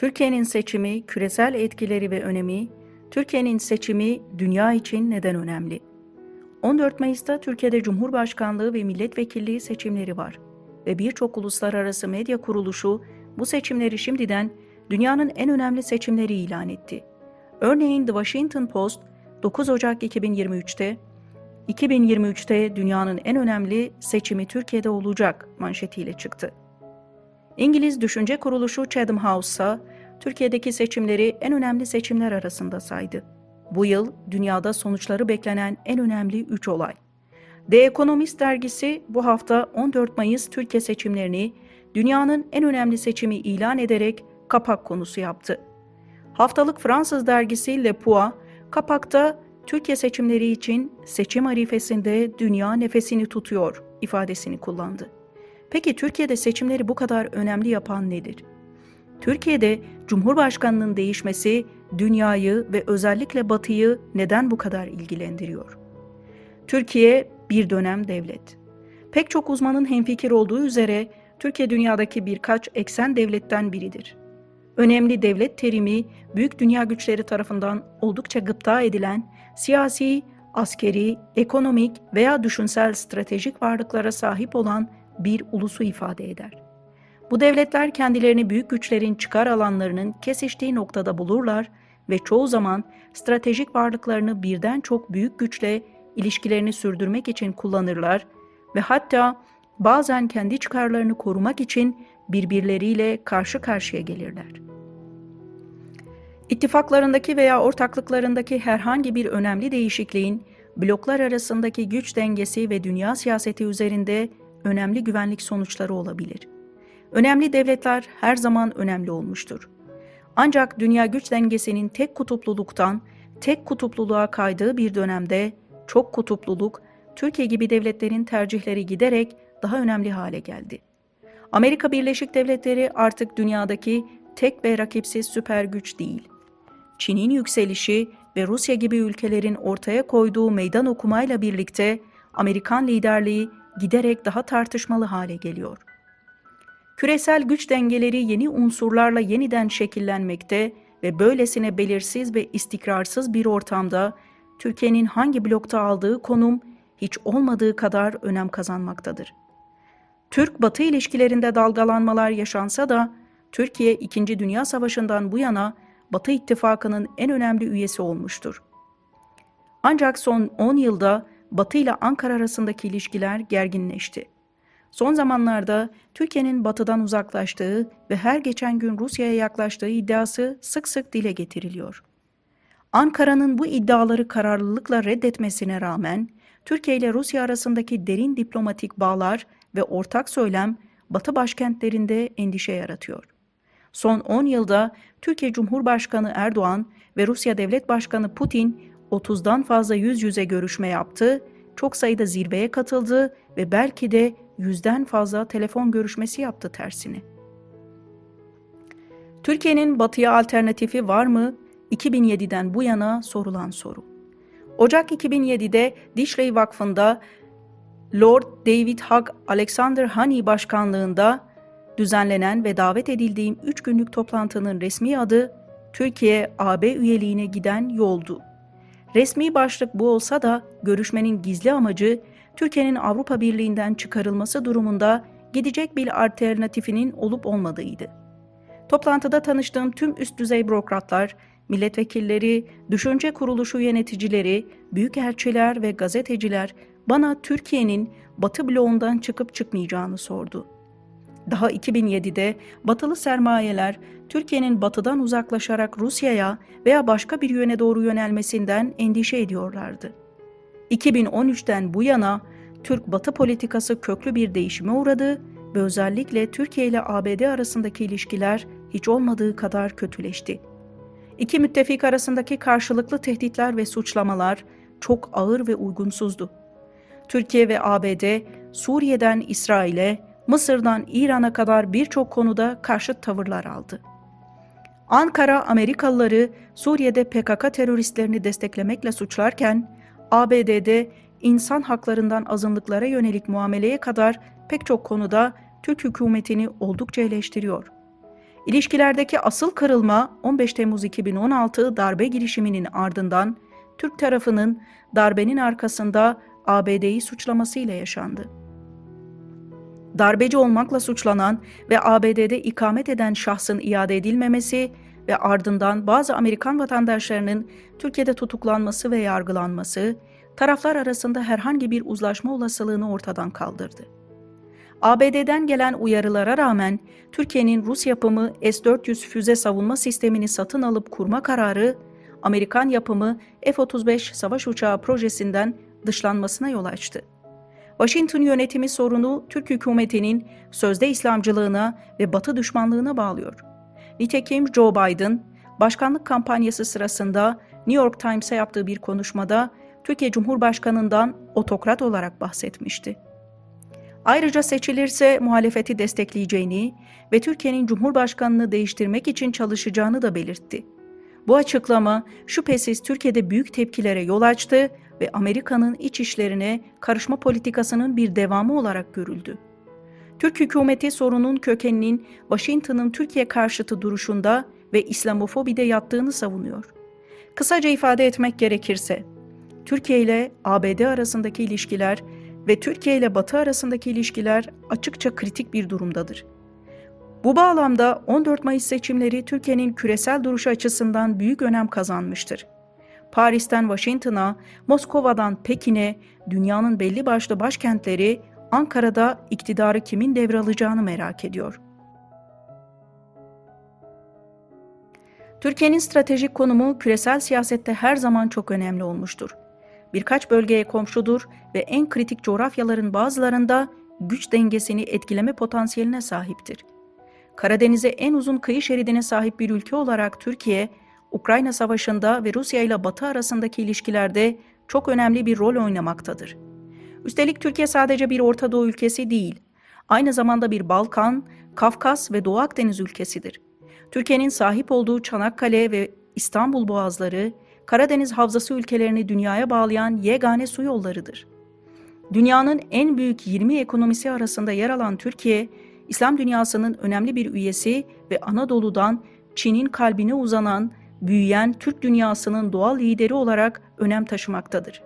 Türkiye'nin seçimi, küresel etkileri ve önemi, Türkiye'nin seçimi dünya için neden önemli? 14 Mayıs'ta Türkiye'de Cumhurbaşkanlığı ve milletvekilliği seçimleri var ve birçok uluslararası medya kuruluşu bu seçimleri şimdiden dünyanın en önemli seçimleri ilan etti. Örneğin The Washington Post 9 Ocak 2023'te 2023'te dünyanın en önemli seçimi Türkiye'de olacak manşetiyle çıktı. İngiliz düşünce kuruluşu Chatham House Türkiye'deki seçimleri en önemli seçimler arasında saydı. Bu yıl dünyada sonuçları beklenen en önemli 3 olay. The Economist dergisi bu hafta 14 Mayıs Türkiye seçimlerini dünyanın en önemli seçimi ilan ederek kapak konusu yaptı. Haftalık Fransız dergisi Le Point, kapakta Türkiye seçimleri için seçim arifesinde dünya nefesini tutuyor ifadesini kullandı. Peki Türkiye'de seçimleri bu kadar önemli yapan nedir? Türkiye'de Cumhurbaşkanının değişmesi dünyayı ve özellikle Batı'yı neden bu kadar ilgilendiriyor? Türkiye bir dönem devlet. Pek çok uzmanın hemfikir olduğu üzere Türkiye dünyadaki birkaç eksen devletten biridir. Önemli devlet terimi büyük dünya güçleri tarafından oldukça gıpta edilen siyasi, askeri, ekonomik veya düşünsel stratejik varlıklara sahip olan bir ulusu ifade eder. Bu devletler kendilerini büyük güçlerin çıkar alanlarının kesiştiği noktada bulurlar ve çoğu zaman stratejik varlıklarını birden çok büyük güçle ilişkilerini sürdürmek için kullanırlar ve hatta bazen kendi çıkarlarını korumak için birbirleriyle karşı karşıya gelirler. İttifaklarındaki veya ortaklıklarındaki herhangi bir önemli değişikliğin bloklar arasındaki güç dengesi ve dünya siyaseti üzerinde önemli güvenlik sonuçları olabilir. Önemli devletler her zaman önemli olmuştur. Ancak dünya güç dengesinin tek kutupluluktan tek kutupluluğa kaydığı bir dönemde çok kutupluluk Türkiye gibi devletlerin tercihleri giderek daha önemli hale geldi. Amerika Birleşik Devletleri artık dünyadaki tek ve rakipsiz süper güç değil. Çin'in yükselişi ve Rusya gibi ülkelerin ortaya koyduğu meydan okumayla birlikte Amerikan liderliği giderek daha tartışmalı hale geliyor. Küresel güç dengeleri yeni unsurlarla yeniden şekillenmekte ve böylesine belirsiz ve istikrarsız bir ortamda Türkiye'nin hangi blokta aldığı konum hiç olmadığı kadar önem kazanmaktadır. Türk-Batı ilişkilerinde dalgalanmalar yaşansa da Türkiye 2. Dünya Savaşı'ndan bu yana Batı İttifakı'nın en önemli üyesi olmuştur. Ancak son 10 yılda Batı ile Ankara arasındaki ilişkiler gerginleşti. Son zamanlarda Türkiye'nin batıdan uzaklaştığı ve her geçen gün Rusya'ya yaklaştığı iddiası sık sık dile getiriliyor. Ankara'nın bu iddiaları kararlılıkla reddetmesine rağmen Türkiye ile Rusya arasındaki derin diplomatik bağlar ve ortak söylem Batı başkentlerinde endişe yaratıyor. Son 10 yılda Türkiye Cumhurbaşkanı Erdoğan ve Rusya Devlet Başkanı Putin 30'dan fazla yüz yüze görüşme yaptı, çok sayıda zirveye katıldı ve belki de yüzden fazla telefon görüşmesi yaptı tersini. Türkiye'nin batıya alternatifi var mı? 2007'den bu yana sorulan soru. Ocak 2007'de Dishley Vakfı'nda Lord David Hugh Alexander Honey başkanlığında düzenlenen ve davet edildiğim 3 günlük toplantının resmi adı Türkiye-AB üyeliğine giden yoldu. Resmi başlık bu olsa da görüşmenin gizli amacı Türkiye'nin Avrupa Birliği'nden çıkarılması durumunda gidecek bir alternatifinin olup olmadığıydı. Toplantıda tanıştığım tüm üst düzey bürokratlar, milletvekilleri, düşünce kuruluşu yöneticileri, büyükelçiler ve gazeteciler bana Türkiye'nin Batı bloğundan çıkıp çıkmayacağını sordu. Daha 2007'de batılı sermayeler Türkiye'nin batıdan uzaklaşarak Rusya'ya veya başka bir yöne doğru yönelmesinden endişe ediyorlardı. 2013'ten bu yana Türk-Batı politikası köklü bir değişime uğradı ve özellikle Türkiye ile ABD arasındaki ilişkiler hiç olmadığı kadar kötüleşti. İki müttefik arasındaki karşılıklı tehditler ve suçlamalar çok ağır ve uygunsuzdu. Türkiye ve ABD Suriye'den İsrail'e, Mısır'dan İran'a kadar birçok konuda karşıt tavırlar aldı. Ankara Amerikalıları Suriye'de PKK teröristlerini desteklemekle suçlarken ABD'de insan haklarından azınlıklara yönelik muameleye kadar pek çok konuda Türk hükümetini oldukça eleştiriyor. İlişkilerdeki asıl kırılma 15 Temmuz 2016 darbe girişiminin ardından Türk tarafının darbenin arkasında ABD'yi suçlamasıyla yaşandı. Darbeci olmakla suçlanan ve ABD'de ikamet eden şahsın iade edilmemesi ve ardından bazı Amerikan vatandaşlarının Türkiye'de tutuklanması ve yargılanması, taraflar arasında herhangi bir uzlaşma olasılığını ortadan kaldırdı. ABD'den gelen uyarılara rağmen Türkiye'nin Rus yapımı S-400 füze savunma sistemini satın alıp kurma kararı, Amerikan yapımı F-35 savaş uçağı projesinden dışlanmasına yol açtı. Washington yönetimi sorunu Türk hükümetinin sözde İslamcılığına ve Batı düşmanlığına bağlıyor. Nitekim Joe Biden, başkanlık kampanyası sırasında New York Times'a yaptığı bir konuşmada Türkiye Cumhurbaşkanı'ndan otokrat olarak bahsetmişti. Ayrıca seçilirse muhalefeti destekleyeceğini ve Türkiye'nin Cumhurbaşkanını değiştirmek için çalışacağını da belirtti. Bu açıklama şüphesiz Türkiye'de büyük tepkilere yol açtı ve Amerika'nın iç işlerine karışma politikasının bir devamı olarak görüldü. Türk hükümeti sorunun kökeninin Washington'ın Türkiye karşıtı duruşunda ve İslamofobide yattığını savunuyor. Kısaca ifade etmek gerekirse, Türkiye ile ABD arasındaki ilişkiler ve Türkiye ile Batı arasındaki ilişkiler açıkça kritik bir durumdadır. Bu bağlamda 14 Mayıs seçimleri Türkiye'nin küresel duruşu açısından büyük önem kazanmıştır. Paris'ten Washington'a, Moskova'dan Pekin'e, dünyanın belli başlı başkentleri Ankara'da iktidarı kimin devralacağını merak ediyor. Türkiye'nin stratejik konumu küresel siyasette her zaman çok önemli olmuştur. Birkaç bölgeye komşudur ve en kritik coğrafyaların bazılarında güç dengesini etkileme potansiyeline sahiptir. Karadeniz'e en uzun kıyı şeridine sahip bir ülke olarak Türkiye, Ukrayna Savaşı'nda ve Rusya ile Batı arasındaki ilişkilerde çok önemli bir rol oynamaktadır. Üstelik Türkiye sadece bir Orta Doğu ülkesi değil, aynı zamanda bir Balkan, Kafkas ve Doğu Akdeniz ülkesidir. Türkiye'nin sahip olduğu Çanakkale ve İstanbul boğazları, Karadeniz havzası ülkelerini dünyaya bağlayan yegane su yollarıdır. Dünyanın en büyük 20 ekonomisi arasında yer alan Türkiye, İslam dünyasının önemli bir üyesi ve Anadolu'dan Çin'in kalbine uzanan, büyüyen Türk dünyasının doğal lideri olarak önem taşımaktadır.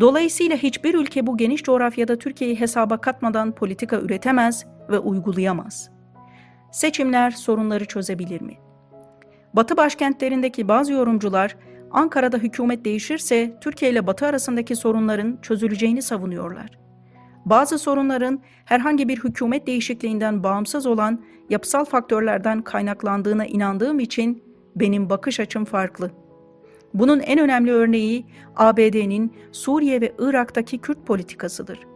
Dolayısıyla hiçbir ülke bu geniş coğrafyada Türkiye'yi hesaba katmadan politika üretemez ve uygulayamaz. Seçimler sorunları çözebilir mi? Batı başkentlerindeki bazı yorumcular Ankara'da hükümet değişirse Türkiye ile Batı arasındaki sorunların çözüleceğini savunuyorlar. Bazı sorunların herhangi bir hükümet değişikliğinden bağımsız olan yapısal faktörlerden kaynaklandığına inandığım için benim bakış açım farklı. Bunun en önemli örneği ABD'nin Suriye ve Irak'taki Kürt politikasıdır.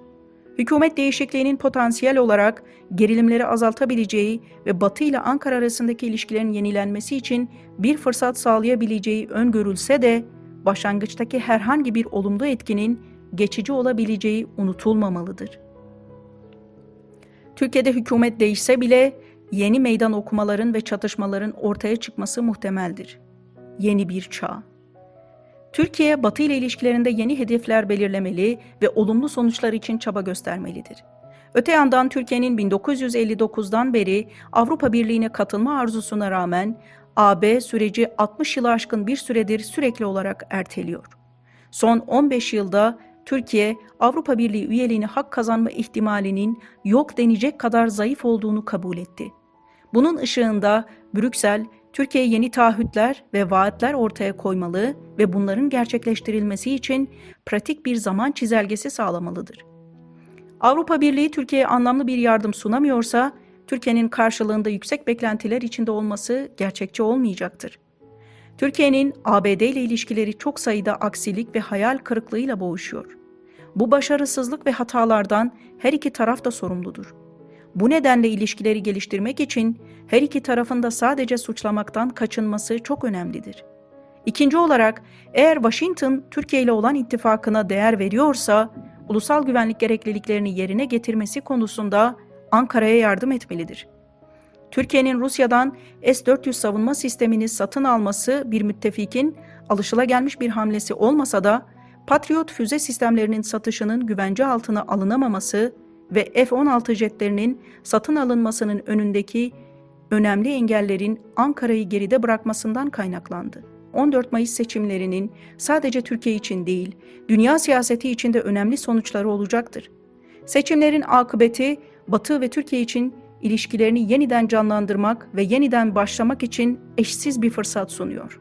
Hükümet değişikliğinin potansiyel olarak gerilimleri azaltabileceği ve Batı ile Ankara arasındaki ilişkilerin yenilenmesi için bir fırsat sağlayabileceği öngörülse de başlangıçtaki herhangi bir olumlu etkinin geçici olabileceği unutulmamalıdır. Türkiye'de hükümet değişse bile yeni meydan okumaların ve çatışmaların ortaya çıkması muhtemeldir. Yeni bir çağ. Türkiye, Batı ile ilişkilerinde yeni hedefler belirlemeli ve olumlu sonuçlar için çaba göstermelidir. Öte yandan Türkiye'nin 1959'dan beri Avrupa Birliği'ne katılma arzusuna rağmen AB süreci 60 yılı aşkın bir süredir sürekli olarak erteliyor. Son 15 yılda Türkiye, Avrupa Birliği üyeliğini hak kazanma ihtimalinin yok denecek kadar zayıf olduğunu kabul etti. Bunun ışığında Brüksel, Türkiye yeni taahhütler ve vaatler ortaya koymalı ve bunların gerçekleştirilmesi için pratik bir zaman çizelgesi sağlamalıdır. Avrupa Birliği Türkiye'ye anlamlı bir yardım sunamıyorsa, Türkiye'nin karşılığında yüksek beklentiler içinde olması gerçekçi olmayacaktır. Türkiye'nin ABD ile ilişkileri çok sayıda aksilik ve hayal kırıklığıyla boğuşuyor. Bu başarısızlık ve hatalardan her iki taraf da sorumludur. Bu nedenle ilişkileri geliştirmek için her iki tarafın da sadece suçlamaktan kaçınması çok önemlidir. İkinci olarak eğer Washington Türkiye ile olan ittifakına değer veriyorsa ulusal güvenlik gerekliliklerini yerine getirmesi konusunda Ankara'ya yardım etmelidir. Türkiye'nin Rusya'dan S-400 savunma sistemini satın alması bir müttefikin alışılagelmiş bir hamlesi olmasa da Patriot füze sistemlerinin satışının güvence altına alınamaması ve F-16 jetlerinin satın alınmasının önündeki önemli engellerin Ankara'yı geride bırakmasından kaynaklandı. 14 Mayıs seçimlerinin sadece Türkiye için değil, dünya siyaseti için de önemli sonuçları olacaktır. Seçimlerin akıbeti Batı ve Türkiye için ilişkilerini yeniden canlandırmak ve yeniden başlamak için eşsiz bir fırsat sunuyor.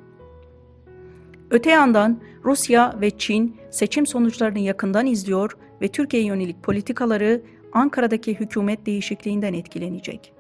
Öte yandan Rusya ve Çin seçim sonuçlarını yakından izliyor ve Türkiye'ye yönelik politikaları Ankara'daki hükümet değişikliğinden etkilenecek.